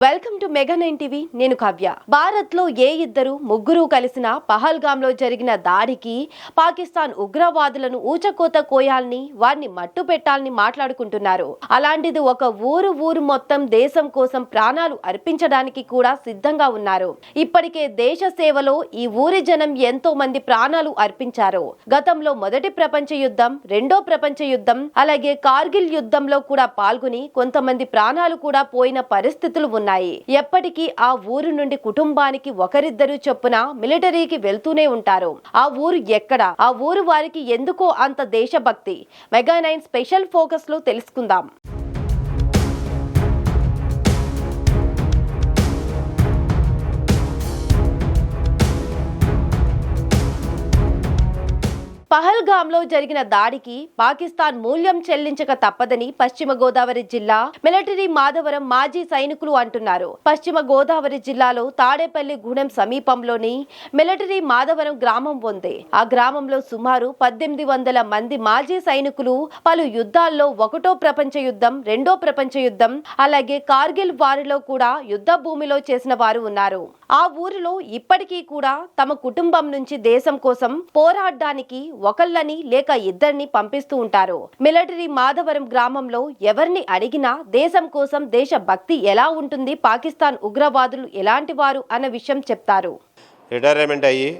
Welcome to mega nine TV. నేను కావ్య. భారత్లో ఏ ఇద్దరు ముగ్గురు కలిసిన పహల్గామ్లో జరిగిన దాడికి పాకిస్తాన్ ఉగ్రవాదులను ఊచకోత కోయాలని వారిని మట్టు పెట్టాలని మాట్లాడుకుంటున్నారు. అలాంటిది ఒక ఊరు ఊరు మొత్తం దేశం కోసం ప్రాణాలు అర్పించడానికి కూడా సిద్ధంగా ఉన్నారు. ఇప్పటికే దేశ సేవలో ఈ ఊరి జనం ఎంతో మంది ప్రాణాలు అర్పించారు. గతంలో మొదటి ప్రపంచ యుద్ధం రెండో ప్రపంచ యుద్ధం అలాగే కార్గిల్ యుద్ధంలో కూడా పాల్గొని కొంతమంది ప్రాణాలు కూడా పోయిన పరిస్థితులు ఉన్నాయి. ఎప్పటికీ ఆ ఊరు నుండి కుటుంబానికి ఒకరిద్దరు చొప్పున మిలిటరీకి వెళ్తూనే ఉంటారు. ఆ ఊరు ఎక్కడ? ఆ ఊరు వారికి ఎందుకో అంత దేశభక్తి? మెగా నైన్ స్పెషల్ ఫోకస్లో తెలుసుకుందాం. పహల్గామ్లో జరిగిన దాడికి పాకిస్తాన్ మూల్యం చెల్లించక తప్పదని పశ్చిమ గోదావరి జిల్లా మిలిటరీ మాధవరం మాజీ సైనికులు అంటున్నారు. పశ్చిమ గోదావరి జిల్లాలో తాడేపల్లి గూడెం సమీపంలోని మిలిటరీ మాధవరం గ్రామం ఉంది. ఆ గ్రామంలో సుమారు పద్దెనిమిది వందల మంది మాజీ సైనికులు పలు యుద్ధాల్లో ఒకటో ప్రపంచ యుద్ధం రెండో ప్రపంచ యుద్ధం అలాగే కార్గిల్ వారిలో కూడా యుద్ధ భూమిలో చేసిన వారు ఉన్నారు. ఆ ఊరిలో ఇప్పటికీ కూడా తమ కుటుంబం నుంచి దేశం కోసం పోరాడడానికి ఒకళ్ళని లేక ఇద్దరిని పంపిస్తూ ఉంటారు. మిలిటరీ మాధవరం గ్రామంలో ఎవరిని అడిగినా దేశం కోసం దేశ భక్తి ఎలా ఉంటుంది? పాకిస్తాన్ ఉగ్రవాదులు ఎలాంటి వారు? అన్న విషయం చెప్తారు. రిటైర్మెంట్ అయ్యి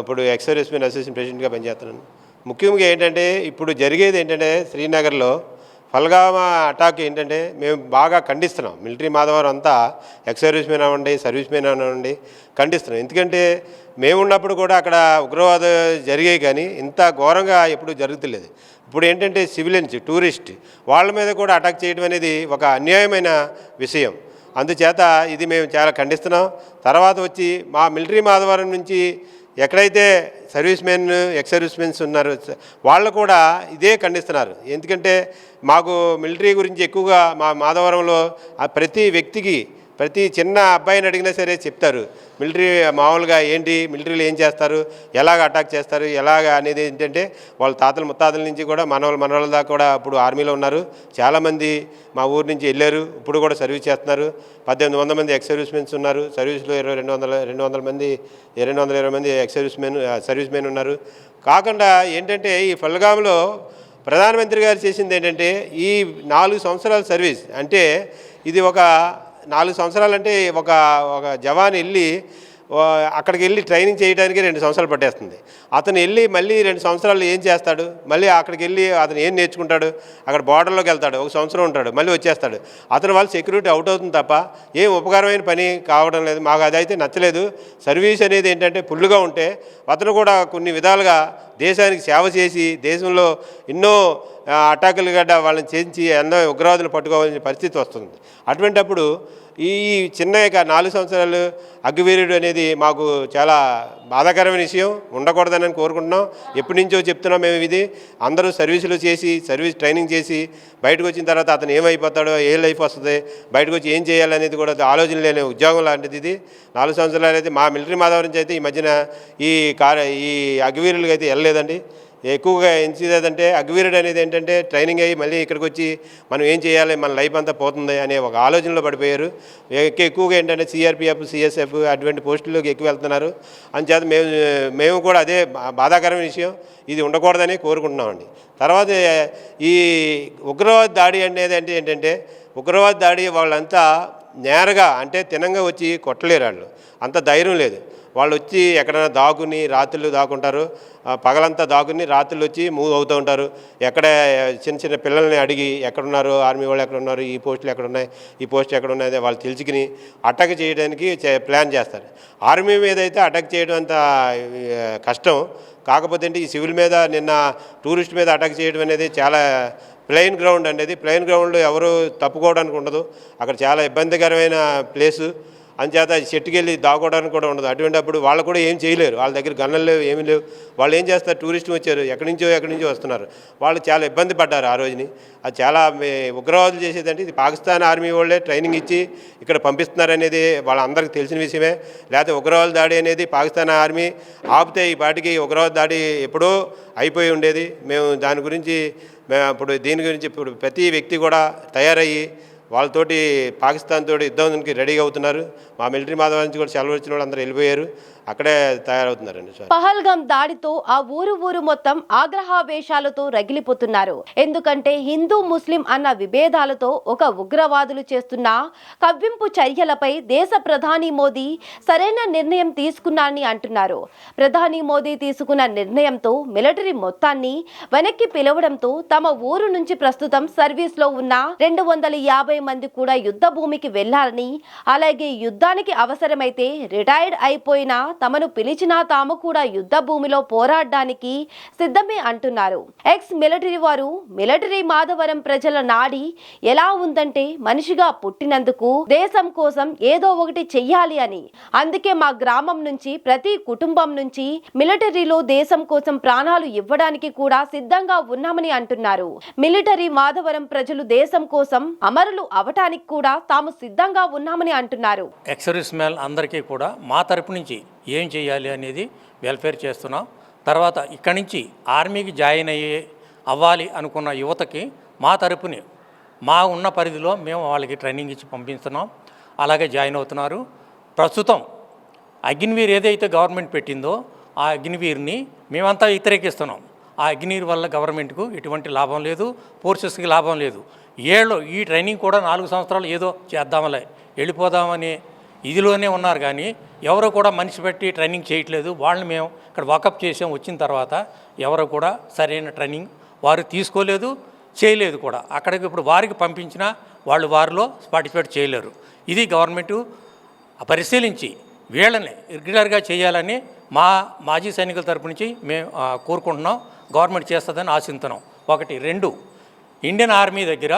ఇప్పుడు ఎక్స్ సర్వీస్మెన్ అసోసియేషన్ ప్రెసిడెంట్గా పనిచేస్తున్నాను. ముఖ్యంగా ఏంటంటే ఇప్పుడు జరిగేది ఏంటంటే శ్రీనగర్లో ఫల్గామా అటాక్ ఏంటంటే మేము బాగా ఖండిస్తున్నాం. మిలిటరీ మాధవరం అంతా ఎక్స్ సర్వీస్మెన్ అవ్వండి సర్వీస్మెన్ అవ్వండి ఖండిస్తున్నాం. ఎందుకంటే మేము ఉన్నప్పుడు కూడా అక్కడ ఉగ్రవాద జరిగాయి కానీ ఇంత ఘోరంగా ఎప్పుడు జరుగుతులేదు. ఇప్పుడు ఏంటంటే సివిలియన్స్ టూరిస్ట్ వాళ్ళ మీద కూడా అటాక్ చేయడం అనేది ఒక అన్యాయమైన విషయం. అందుచేత ఇది మేము చాలా ఖండిస్తున్నాం. తర్వాత వచ్చి మా మిలిటరీ మాధవరం నుంచి ఎక్కడైతే service men ex service mens ఉన్నారు వాళ్ళు కూడా ఇదే ఖండిస్తున్నారు. ఎందుకంటే మాకు మిలిటరీ గురించి ఎక్కువగా మా మాధవరంలో ప్రతి వ్యక్తికి ప్రతి చిన్న అబ్బాయిని అడిగినా సరే చెప్తారు. మిలిటరీ మామూలుగా ఏంటి? మిలిటరీలో ఏం చేస్తారు? ఎలాగ అటాక్ చేస్తారు? ఎలాగ అనేది ఏంటంటే వాళ్ళ తాతల ముత్తాతల నుంచి కూడా మనవాళ్ళ మనవాళ్ళ దాకా కూడా ఇప్పుడు ఆర్మీలో ఉన్నారు. చాలామంది మా ఊరు నుంచి వెళ్ళారు. ఇప్పుడు కూడా సర్వీస్ చేస్తున్నారు. పద్దెనిమిది వందల మంది ఎక్స్ సర్వీస్ మెన్స్ ఉన్నారు. సర్వీస్లో ఇరవై రెండు వందల రెండు వందల మంది రెండు వందల ఇరవై మంది ex service men service men ఉన్నారు. కాకుండా ఏంటంటే ఈ ఫల్గామ్లో ప్రధానమంత్రి గారు చేసింది ఏంటంటే ఈ నాలుగు సంవత్సరాల సర్వీస్ అంటే ఇది ఒక నాలుగు సంవత్సరాలంటే ఒక ఒక జవాన్ వెళ్ళి అక్కడికి వెళ్ళి ట్రైనింగ్ చేయడానికి రెండు సంవత్సరాలు పట్టేస్తుంది. అతను వెళ్ళి మళ్ళీ రెండు సంవత్సరాలు ఏం చేస్తాడు? మళ్ళీ అక్కడికి వెళ్ళి అతను ఏం నేర్చుకుంటాడు? అక్కడ బార్డర్లోకి వెళ్తాడు ఒక సంవత్సరం ఉంటాడు మళ్ళీ వచ్చేస్తాడు. అతని వల్ల సెక్యూరిటీ అవుట్ అవుతుంది తప్ప ఏం ఉపకారమైన పని కావడం లేదు. మాకు అదైతే నచ్చలేదు. సర్వీస్ అనేది ఏంటంటే ఫుల్గా ఉంటే అతను కూడా కొన్ని విధాలుగా దేశానికి సేవ చేసి దేశంలో ఎన్నో అటాకులు గడ్డ వాళ్ళని చేయించి ఎన్నో ఉగ్రవాదులు పట్టుకోవాల్సిన పరిస్థితి వస్తుంది. అటువంటప్పుడు ఈ చిన్న యొక్క నాలుగు సంవత్సరాలు అగ్గివీరుడు అనేది మాకు చాలా బాధాకరమైన విషయం ఉండకూడదని కోరుకుంటున్నాం. ఎప్పటి నుంచో చెప్తున్నాం మేము ఇది. అందరూ సర్వీసులు చేసి సర్వీస్ ట్రైనింగ్ చేసి బయటకు వచ్చిన తర్వాత అతను ఏమైపోతాడో ఏ లైఫ్ వస్తుంది బయటకు వచ్చి ఏం చేయాలనేది కూడా ఆలోచన లేని ఉద్యోగం లాంటిది ఇది. నాలుగు సంవత్సరాలు అయితే మా మిలిటరీ మాధవరించి అయితే ఈ మధ్యన ఈ కార్ ఈ అగ్వీరులకి అయితే వెళ్ళలేదండి. ఎక్కువగా ఏం చేసేదంటే అగ్వీరుడు అనేది ఏంటంటే ట్రైనింగ్ అయ్యి మళ్ళీ ఇక్కడికి వచ్చి మనం ఏం చేయాలి మన లైఫ్ అంతా పోతుంది అనే ఒక ఆలోచనలో పడిపోయారు. ఎక్కువగా ఏంటంటే సిఆర్పిఎఫ్ సిఎస్ఎఫ్ అటువంటి పోస్టుల్లోకి ఎక్కువ వెళ్తున్నారు. అందుచేత మేము మేము కూడా అదే బాధాకరమైన విషయం. ఇది ఉండకూడదని కోరుకుంటున్నామండి. తర్వాత ఈ ఉగ్రవాద దాడి అనేది అంటే ఏంటంటే ఉగ్రవాద దాడి వాళ్ళంతా నేరగా అంటే తినంగా వచ్చి కొట్టలేరు వాళ్ళు. అంత ధైర్యం లేదు. వాళ్ళు వచ్చి ఎక్కడైనా దాక్కుని రాత్రులు దాక్కుంటారు పగలంతా దాక్కుని రాత్రులు వచ్చి మూవ్ అవుతూ ఉంటారు. ఎక్కడ చిన్న చిన్న పిల్లల్ని అడిగి ఎక్కడున్నారు ఆర్మీ వాళ్ళు ఎక్కడ ఉన్నారు ఈ పోస్టులు ఎక్కడున్నాయి ఈ పోస్ట్ ఎక్కడున్నాయి వాళ్ళు తెలుసుకుని అటాక్ చేయడానికి చే- ప్లాన్ చేస్తారు. ఆర్మీ మీద అయితే అటాక్ చేయడం అంత కష్టం. కాకపోతే ఏంటి ఈ సివిల్ మీద నిన్న టూరిస్ట్ మీద అటాక్ చేయడం అనేది చాలా ప్లెయిన్ గ్రౌండ్ అనేది ప్లెయిన్ గ్రౌండ్లో ఎవరు తప్పుకోవడానికి ఉండదు. అక్కడ చాలా ఇబ్బందికరమైన ప్లేసు. అంచేత చెట్టుకి వెళ్ళి దాక్కోవడానికి కూడా ఉండదు. అటువంటిప్పుడు వాళ్ళు కూడా ఏం చేయలేరు. వాళ్ళ దగ్గర గన్నలు లేవు ఏమీ లేవు. వాళ్ళు ఏం చేస్తారు? టూరిస్టులు వచ్చారు. ఎక్కడి నుంచో ఎక్కడి నుంచో వస్తున్నారు. వాళ్ళు చాలా ఇబ్బంది పడ్డారు ఆ రోజుని. అది చాలా ఉగ్రవాదులు చేసేదంటే ఇది పాకిస్తాన్ ఆర్మీ వాళ్ళే ట్రైనింగ్ ఇచ్చి ఇక్కడ పంపిస్తున్నారనేది వాళ్ళందరికీ తెలిసిన విషయమే. లేకపోతే ఉగ్రవాద దాడి అనేది పాకిస్తాన్ ఆర్మీ ఆపితే ఈ పాటికి ఉగ్రవాద దాడి ఎప్పుడో అయిపోయి ఉండేది. మేము దాని గురించి మేము ఇప్పుడు దీని గురించి ఇప్పుడు ప్రతి వ్యక్తి కూడా తయారయ్యి వాళ్ళతోటి పాకిస్తాన్ తోటి యుద్ధానికి రెడీగా అవుతున్నారు. మా మిలిటరీ మాధవ నుంచి కూడా సెలవు వచ్చిన వాళ్ళు అందరూ వెళ్ళిపోయారు. అక్కడే తయారవుతున్నారండి పహల్గాం దాడితో ఆ ఊరు ఊరు మొత్తం ఆగ్రహావేశాలతో రగిలిపోతున్నారు. ఎందుకంటే హిందూ ముస్లిం అన్న విభేదాలతో ఒక ఉగ్రవాదులు చేస్తున్న కవ్వింపు చర్యలపై దేశ ప్రధాని మోదీ సరైన నిర్ణయం తీసుకున్నారని అంటున్నారు. ప్రధాని మోదీ తీసుకున్న నిర్ణయంతో మిలిటరీ మొత్తాన్ని వెనక్కి పిలవడంతో తమ ఊరు నుంచి ప్రస్తుతం సర్వీస్లో ఉన్న రెండు వందల యాభై మంది కూడా యుద్ధ భూమికి వెళ్ళాలని అలాగే యుద్ధానికి అవసరమైతే రిటైర్డ్ అయిపోయినా తమను పిలిచినా తాము కూడా యుద్ధ భూమిలో పోరాడడానికి సిద్ధమే అంటున్నారు. ఎక్స్ మిలిటరీ వారు మిలిటరీ మాధవరం ప్రజల నాడి ఎలా ఉందంటే మనిషిగా పుట్టినందుకు దేశం కోసం ఏదో ఒకటి చెయ్యాలి అని. అందుకే మా గ్రామం నుంచి ప్రతి కుటుంబం నుంచి మిలిటరీలో దేశం కోసం ప్రాణాలు ఇవ్వడానికి కూడా సిద్ధంగా ఉన్నామని అంటున్నారు. మిలిటరీ మాధవరం ప్రజలు దేశం కోసం అమరులు అవటానికి కూడా తాము సిద్ధంగా ఉన్నామని అంటున్నారు. అందరికీ కూడా మా తరపు నుంచి ఏం చేయాలి అనేది వెల్ఫేర్ చేస్తున్నాం. తర్వాత ఇక్కడి నుంచి ఆర్మీకి జాయిన్ అయ్యే అవ్వాలి అనుకున్న యువతకి మా తరపుని మా ఉన్న పరిధిలో మేము వాళ్ళకి ట్రైనింగ్ ఇచ్చి పంపిస్తున్నాం. అలాగే జాయిన్ అవుతున్నారు. ప్రస్తుతం అగ్నివీర్ ఏదైతే గవర్నమెంట్ పెట్టిందో ఆ అగ్నివీర్ని మేమంతా వ్యతిరేకిస్తున్నాం. ఆ అగ్నివీర్ వల్ల గవర్నమెంట్కు ఎటువంటి లాభం లేదు ఫోర్సెస్కి లాభం లేదు. ఏళ్ళు ఈ ట్రైనింగ్ కూడా నాలుగు సంవత్సరాలు ఏదో చేద్దామలే వెళ్ళిపోదామనే ఇదిలోనే ఉన్నారు కానీ ఎవరు కూడా మనిషి పెట్టి ట్రైనింగ్ చేయట్లేదు. వాళ్ళని మేము ఇక్కడ వాకప్ చేసాం వచ్చిన తర్వాత ఎవరు కూడా సరైన ట్రైనింగ్ వారు తీసుకోలేదు చేయలేదు కూడా. అక్కడికి ఇప్పుడు వారికి పంపించినా వాళ్ళు వారిలో పార్టిసిపేట్ చేయలేరు. ఇది గవర్నమెంటు పరిశీలించి వీళ్ళని రెగ్యులర్గా చేయాలని మా మాజీ సైనికుల తరపు నుంచి మేము కోరుకుంటున్నాం. గవర్నమెంట్ చేస్తుందని ఆశిస్తున్నాం ఒకటి. రెండు. ఇండియన్ ఆర్మీ దగ్గర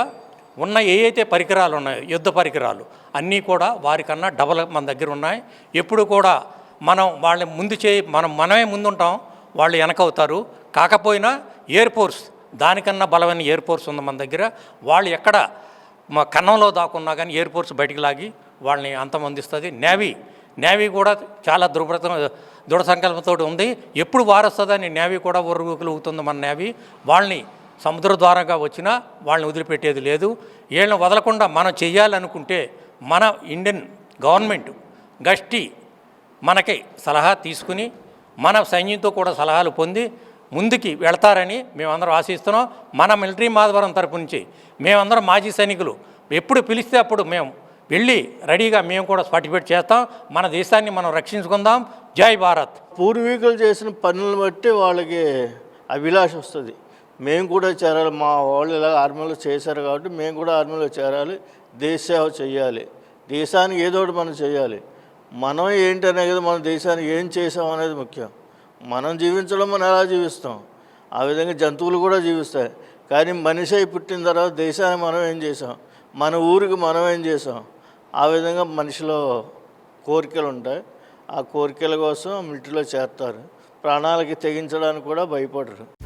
ఉన్న ఏ పరికరాలు ఉన్నాయో యుద్ధ పరికరాలు అన్నీ కూడా వారికన్నా డబల్ మన దగ్గర ఉన్నాయి. ఎప్పుడు కూడా మనం వాళ్ళని ముందు చే మనం మనమే ముందుంటాం వాళ్ళు వెనకవుతారు. కాకపోయినా ఎయిర్ ఫోర్స్ దానికన్నా బలమైన ఎయిర్ ఫోర్స్ ఉంది మన దగ్గర. వాళ్ళు ఎక్కడ మా కన్నంలో దాక్కున్నా కానీ ఎయిర్ ఫోర్స్ బయటికి లాగి వాళ్ళని అంతమందిస్తుంది. నేవీ నేవీ కూడా చాలా దృఢత దృఢ సంకల్పంతో ఉంది. ఎప్పుడు వారొస్తుందని నేవీ కూడా ఉరుగులుగుతుంది మన నేవీ. వాళ్ళని సముద్ర ద్వారంగా వచ్చినా వాళ్ళని వదిలిపెట్టేది లేదు. వీళ్ళని వదలకుండా మనం చేయాలనుకుంటే మన ఇండియన్ గవర్నమెంట్ గష్టి మనకి సలహా తీసుకుని మన సైన్యంతో కూడా సలహాలు పొంది ముందుకి వెళ్తారని మేమందరం ఆశిస్తున్నాం. మన మిలిటరీ మాధవరం తరపు నుంచి మేమందరం మాజీ సైనికులు ఎప్పుడు పిలిస్తే అప్పుడు మేము వెళ్ళి రెడీగా మేము కూడా పార్టిసిపేట్ చేస్తాం. మన దేశాన్ని మనం రక్షించుకుందాం. జై భారత్. పూర్వీకులు చేసిన పనులను బట్టి వాళ్ళకి అభిలాష వస్తుంది. మేము కూడా చేరాలి. మా వాళ్ళు ఇలా ఆర్మీలో చేశారు కాబట్టి మేము కూడా ఆర్మీలో చేరాలి. దేశ సేవ చేయాలి దేశానికి ఏదో ఒకటి మనం చేయాలి మనం ఏంటి అనేది మన దేశానికి ఏం చేసాం అనేది ముఖ్యం. మనం జీవించడం మనం ఎలా జీవిస్తాం? ఆ విధంగా జంతువులు కూడా జీవిస్తాయి. కానీ మనిషి అయి పుట్టిన తర్వాత దేశానికి మనం ఏం చేసాం? మన ఊరికి మనం ఏం చేసాం? ఆ విధంగా మనిషిలో కోరికలు ఉంటాయి. ఆ కోరికల కోసం మిలిటరీలో చేస్తారు. ప్రాణాలకి తెగించడానికి కూడా భయపడరు.